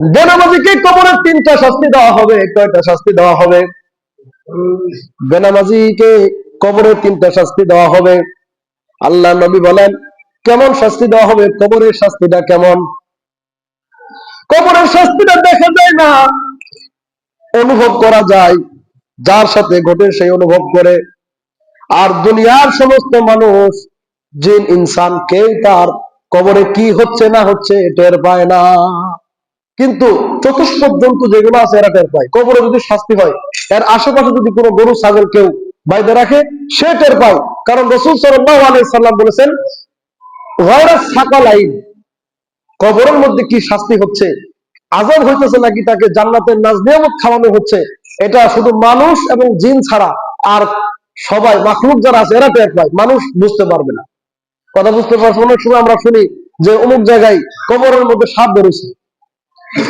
বেনামাজিকে কবরের তিনটা শাস্তি দেওয়া হবে কয়টা শাস্তি দেওয়া হবে? বেনামাজিকে কবরের তিনটা শাস্তি দেওয়া হবে। আল্লাহ নবী বলেন, কেমন শাস্তি দেওয়া হবে? কবরের শাস্তিটা কেমন? কবরের শাস্তিটা দেখা যায় না, অনুভব করা যায়, যার সাথে ঘটে সেই অনুভব করে। আর দুনিয়ার সমস্ত মানুষ, জিন, ইনসান, কেউ তার কবরে কি হচ্ছে না হচ্ছে, টের পায় না। কিন্তু চতুষ্পদ জন্তু যেগুলো আছে এরা টের পায়। কবরে যদি শাস্তি হয়, এর আশেপাশে যদি কোনো গরু, ছাগল কেউ বাইরে রাখে, সে টের পায়। কারণ রসুল সাল্লাল্লাহু আলাইহি সাল্লাম বলেছেন সাকালাইন কবরের মধ্যে কি শাস্তি হচ্ছে? আজাব হইতেছে নাকি তাকে জান্নাতের নাজ নিয়ামত খাওয়ানো হচ্ছে? এটা শুধু মানুষ এবং জিন ছাড়া আর সবাই, মাখলুক যারা আছে, এরা টের পায়। মানুষ বুঝতে পারবে না। কথা বুঝতে পারছে? অনেক সময় আমরা শুনি যে অমুক জায়গায় কবরের মধ্যে সাপ বেরোছে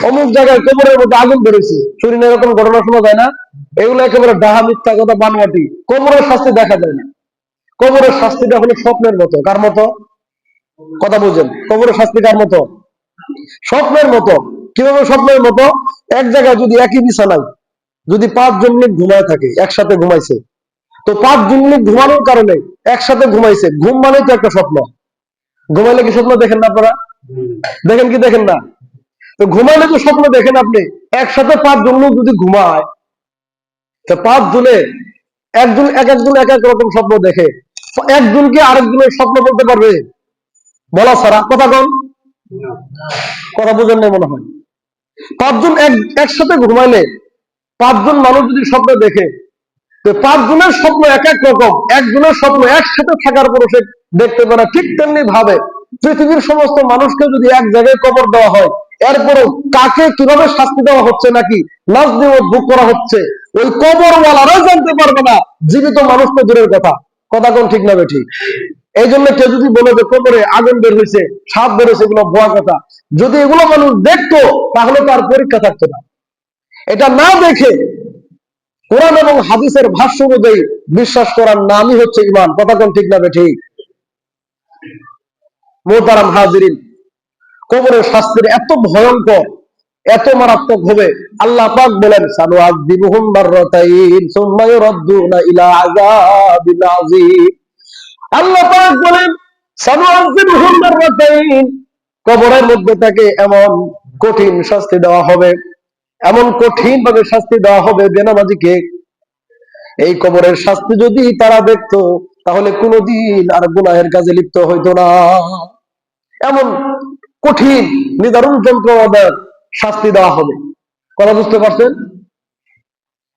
অমুক জায়গায় কবরের মধ্যে আগুন বেরোছে শরীরে এরকম ঘটনা শোনা যায় না। এগুলো একেবারে ডাহা মিথ্যা কথা বানওয়াটি কবরের শাস্তি দেখা যায় না। কবরের শাস্তিটা হলো স্বপ্নের মতো। কার মতো? কথা বুঝেন। কবরের শাস্তি কার মতো? স্বপ্নের মতো। কীভাবে স্বপ্নের মতো? এক জায়গায় যদি একই বিছানায় যদি পাঁচজন মিনিট ঘুমায় থাকে, একসাথে ঘুমাইছে। তো পাঁচজন মিনিট ঘুমানোর কারণে একসাথে ঘুমাইছে। ঘুম মানেই তো একটা স্বপ্ন। ঘুমাইলে কি স্বপ্ন দেখেন না আপনারা? দেখেন কি দেখেন না? তো ঘুমাইলে তো স্বপ্ন দেখেন আপনি, একসাথে পাঁচজন লোক যদি ঘুমায়, তো পাঁচ জনে একজন এক একজন এক এক রকম স্বপ্ন দেখে। একজনকে আরেকজনের স্বপ্ন বলতে পারবে? বলা ছাড়া। কথা কন। কথা বোঝেন না মনে হয়। পাঁচজন এক, একসাথে ঘুমাইলে পাঁচজন মানুষ যদি স্বপ্ন দেখে, তো পাঁচজনের স্বপ্ন এক এক রকম। একজনের স্বপ্ন একসাথে থাকার পর সে দেখতে পারে। ঠিক তেমনি ভাবে পৃথিবীর সমস্ত মানুষকে যদি এক জায়গায় কবর দেওয়া হয় এরপরও কাকে কীভাবে শাস্তি দেওয়া হচ্ছে নাকি নাচ দিয়ে ভোগ করা হচ্ছে? ওই কবরওয়ালারাই জানতে পারবে না। জীবিত মানুষ তো দূরের কথা। কথা কোন ঠিক না ঠিক এই জন্য কেউ যদি বলে যে কবরে আগুন বের হয়েছে, সাপ বের হয়েছে, এগুলো ভুয়া কথা। যদি এগুলো মানুষ দেখতো, তাহলে তার পরীক্ষা থাকতো না। এটা না দেখে কোরআন এবং হাদিসের ভাষ্য অনুযায়ী বিশ্বাস করার নামই হচ্ছে ইমান কথা কোন ঠিক না ঠিক মোহতারাম হাজিরিন কবরের শাস্তির এত ভয়ঙ্কর, এত মারাত্মক হবে। আল্লাহ পাক বলেন সানু আযদিবুহুম মাররাতাইন সুম্মা ইউরাদ্দুনা ইলা আযাবিন আযীম। আল্লাহ পাক বলেন সানু আযদিবুহুম মাররাতাইন কবরের মধ্যে তাকে এমন কঠিন শাস্তি দেওয়া হবে, এমন কঠিন ভাবে শাস্তি দেওয়া হবে বেনামাজিকে এই কবরের শাস্তি যদি তারা দেখতো, তাহলে কোনোদিন আর গুনাহের কাজে লিপ্ত হইতো না। এমন কঠিন নিদারুণ যন্ত্রণাদার শাস্তি দেওয়া হবে। কথা বুঝতে পারছেন?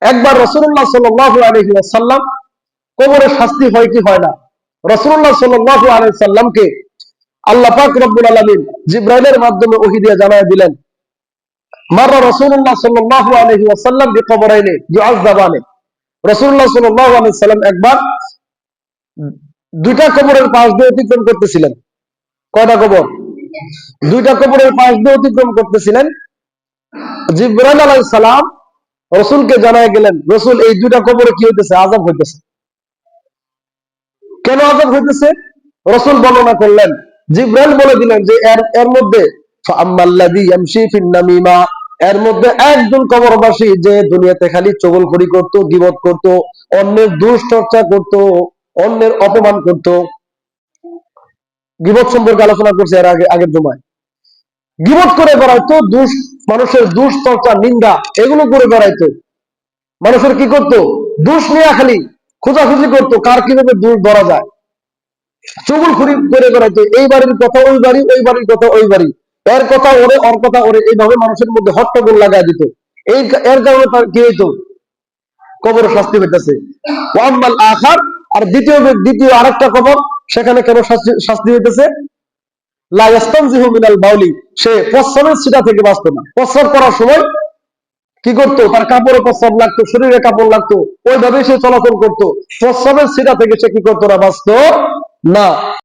একবার রসুল্লাহ সাল্লাম কোমরের শাস্তি হয় কি হয় না? রসুল্লাহ সাল্লাহ আলহি সাল্লামকে আল্লাহ পাক রব্বুল আলমিন জিব্রাইলের মাধ্যমে ওহি দিয়ে জানায় দিলেন, মারা রসুল্লাহ সাল্লাহ আলহি ওয়াসাল্লাম কে কবরাইনে জুআজাবানে রসুল্লাহ সাল্লাহ আলহি সাল্লাম একবার দুইটা কবরের পাশ দিয়ে অতিক্রম করতেছিলেন। কয়টা কবর? দুইটা কবরের পাশ দিয়ে অতিক্রম করতেছিলেন। জিব্রাইল আলাইহিস সালাম রসুলকে জানায় গেলেন, রসুল, এই দুইটা কবরে কি হইতেছে? আজাব হইতেছে। কেন আজাব হইতেছে? রসুল বর্ণনা করলেন, জিব্রাইল বলে দিলেন যে, এর এর মধ্যে এর মধ্যে একজন কবরবাসী যে দুনিয়াতে খালি চগলখড়ি করত, গিবত করত, অন্যের দুশ্চর্চা করত, অন্যের অপমান করত গিবত সম্পর্কে আলোচনা করছে এর আগে আগের জমায়। গিবত করে বেড়াইতো, দুষ মানুষের দুষ চর্চা নিন্দা, এগুলো করে বেড়াইতো। মানুষের কি করতো? দুষ নিয়ে খালি খোঁজাখুঁজি করতো, কার কীভাবে দুষ ধরা যায়। চুগুল খুরি করে বেড়াইতো, এই বাড়ির কথা ওই বাড়ি, ওই বাড়ির কথা ওই বাড়ি। এর কথা ওরে ওর কথা ওরে, এইভাবে মানুষের মধ্যে হট্টগোল লাগাই দিত। এই এর কারণে তার কি হইতো? কবর শাস্তি হইতেছে। আর দ্বিতীয় দ্বিতীয় আরেকটা কবর সেখানে কেন শাস্তি হইতেছে বাউলি। সে প্রস্রাবের থেকে না। প্রস্রাব করার সময় কি করতো? তার কাপড়ে প্রস্রাব লাগতো, শরীরে কাপড় লাগতো। ওইভাবে সে চলাচল করতো। প্রস্রাবের সিটা থেকে সে কি করতো? না বাঁচতো না।